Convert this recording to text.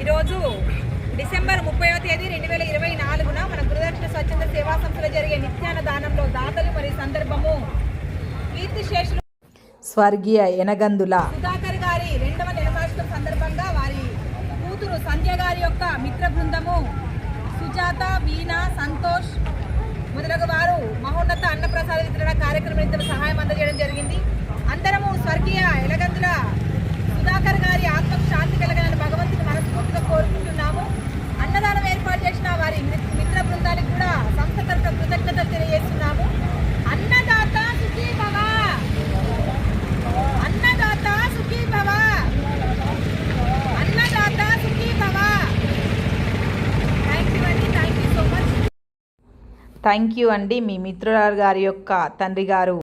ఈరోజు డిసెంబర్ ముప్పైవ తేదీ రెండు వేల ఇరవై నాలుగున మన గురుదక్షిణ స్వచ్ఛంద సేవా సంస్థలో జరిగే నిత్యాన దానంలో దాతలు మరియు సందర్భము కీర్తిశేషులు స్వర్గీయ ఎనగందుల. సుధాకర్ గారి రెండవ నిలవార్షికం సందర్భంగా వారి కూతురు సంధ్య గారి యొక్క మిత్ర బృందము సుజాత వీణ సంతోష్ మొదలగు వారు మహోన్నత అన్నప్రసాద వితరణ కార్యక్రమం నిమిత్తం సహాయం అందజేయడం జరిగింది. థ్యాంక్ యూ అండి మీ మిత్రురాలు గారి యొక్క తండ్రి గారు.